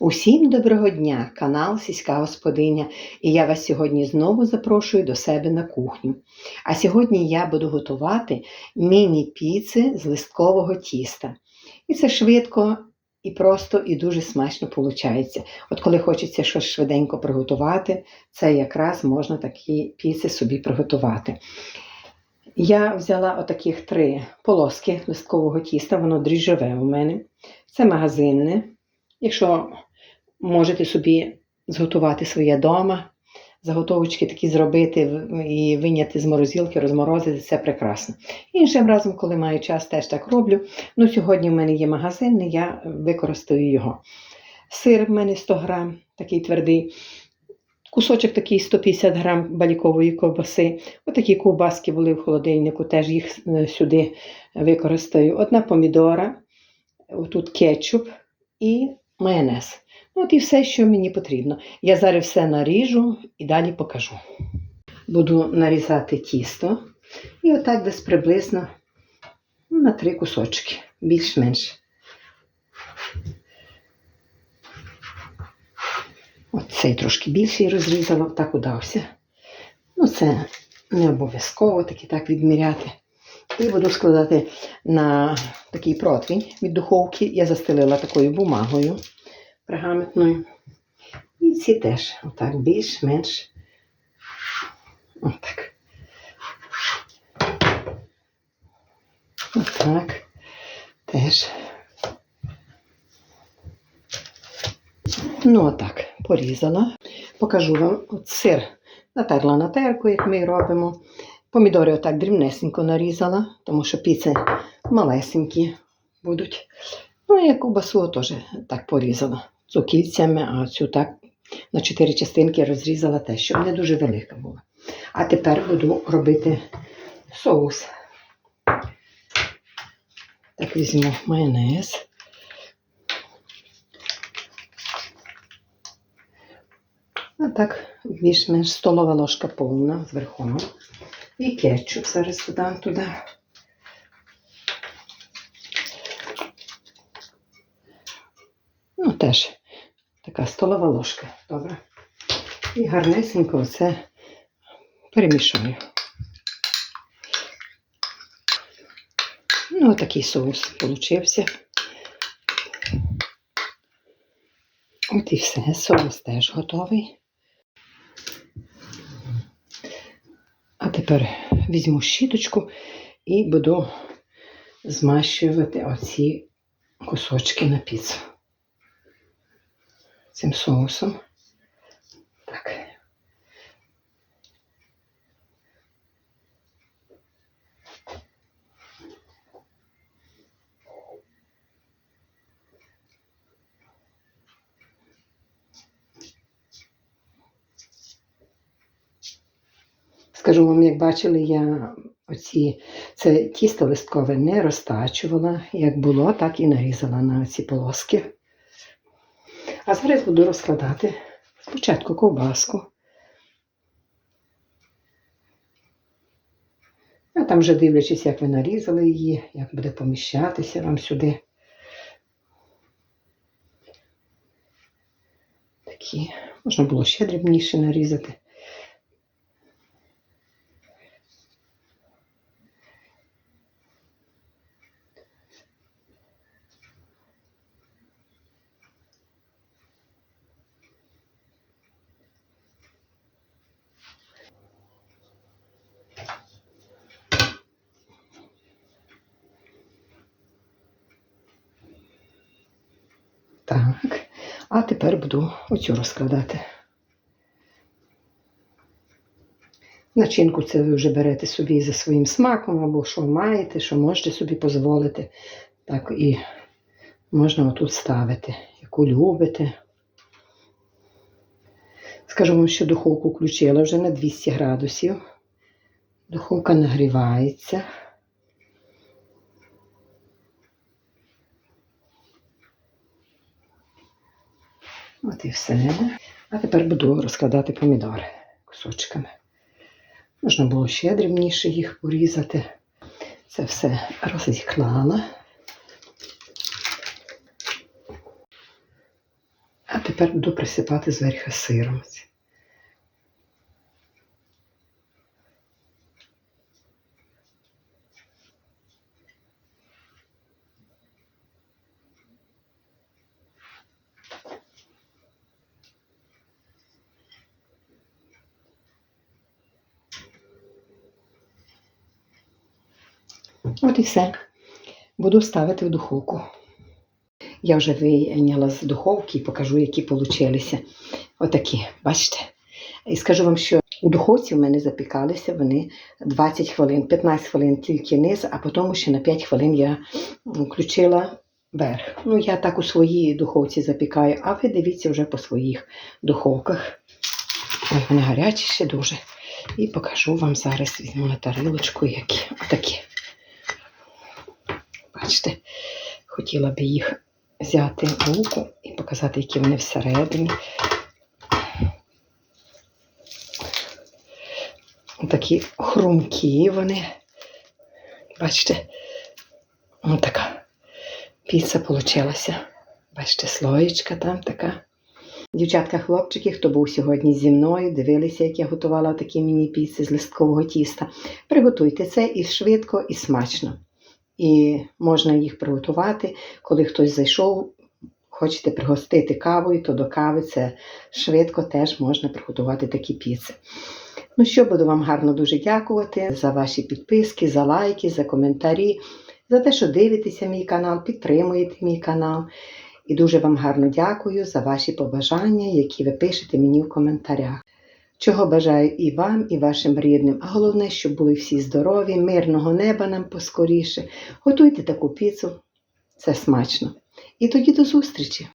Усім доброго дня, канал Сільська Господиня, і я вас сьогодні знову запрошую до себе на кухню. А сьогодні я буду готувати міні-піци з листкового тіста. І це швидко і просто, і дуже смачно виходить. От коли хочеться щось швиденько приготувати, це якраз можна такі піци собі приготувати. Я взяла отаких три полоски листкового тіста, воно дріжджове у мене. Це магазинне. Якщо можете собі зготувати своє дома, заготовочки такі зробити і виняти з морозилки, розморозити, це прекрасно. Іншим разом, коли маю час, теж так роблю. Ну, сьогодні в мене є магазинний, я використаю його. Сир в мене 100 грам, такий твердий. Кусочок такий 150 грам балікової ковбаси. Отакі ковбаски були в холодильнику, теж їх е, сюди використаю. Одна помідора, тут кетчуп і майонез. От і все, що мені потрібно. Я зараз все наріжу і далі покажу. Буду нарізати тісто і отак десь приблизно ну, на три кусочки, більш-менш. От цей трошки більший розрізала, так удався. Ну, це не обов'язково так і так відміряти. І буду складати на такий противень від духовки. Я застелила такою бумагою пергаментною. І ці теж отак більш-менш. Отак. Отак. Теж. Ну, отак, порізала. Покажу вам от сир. Натерла на терку, як ми робимо. Помідори отак дрібнесенько нарізала, тому що піци малесенькі будуть. Ну, і ковбасу теж так порізала цукільцями, а цю так на чотири частинки розрізала те, щоб не дуже велика була. А тепер буду робити соус. Так візьму майонез. А так, більш-менш столова ложка повна зверху. І кетчуп зараз додам туди. Ну, теж така столова ложка. Добре. І гарнесенько це перемішаю. Ну, отакий соус получився. От і все, соус теж готовий. А тепер візьму щіточку і буду змащувати оці кусочки на піцу цим соусом. Так. Скажу вам, як бачили, я оці, це тісто листкове не розтачувала. Як було, так і нарізала на ці полоски. А зараз буду розкладати спочатку ковбаску. А там вже дивлячись, як ви нарізали її, як буде поміщатися вам сюди. Такі, можна було ще дрібніше нарізати. Так. А тепер буду оцю розкладати. Начинку це ви вже берете собі за своїм смаком, або що маєте, що можете собі дозволити. Так і можна отут ставити, яку любите. Скажу вам, що духовку включила вже на 200 градусів. Духовка нагрівається. От і все. А тепер буду розкладати помідори кусочками. Можна було ще дрібніше їх порізати. Це все розіклала. тепер буду присипати зверху сиром. От і все. Буду ставити в духовку. Я вже вийняла з духовки і покажу, які получилися. Отакі, бачите. І скажу вам, що у духовці в мене запікалися вони 20 хвилин, 15 хвилин тільки низ, а потім ще на 5 хвилин я включила верх. Ну, я так у своїй духовці запікаю, а ви дивіться вже по своїх духовках. Ой, вони гарячі ще дуже. І покажу вам зараз, візьму на тарілочку, які отакі. Бачите, хотіла би їх взяти в руку і показати, які вони всередині. Такі хрумкі вони. Бачите, ось така піца получилася. Бачите, слоєчка там така. Дівчатка, хлопчики, хто був сьогодні зі мною, дивилися, як я готувала такі міні-піци з листкового тіста. Приготуйте це і швидко, і смачно. І можна їх приготувати, коли хтось зайшов, хочете пригостити кавою, то до кави це швидко теж можна приготувати такі піци. Ну що, буду вам гарно дуже дякувати за ваші підписки, за лайки, за коментарі, за те, що дивитеся мій канал, підтримуєте мій канал. І дуже вам гарно дякую за ваші побажання, які ви пишете мені в коментарях. Чого бажаю і вам, і вашим рідним. А головне, щоб були всі здорові, мирного неба нам поскоріше. Готуйте таку піцу, це смачно. І тоді до зустрічі!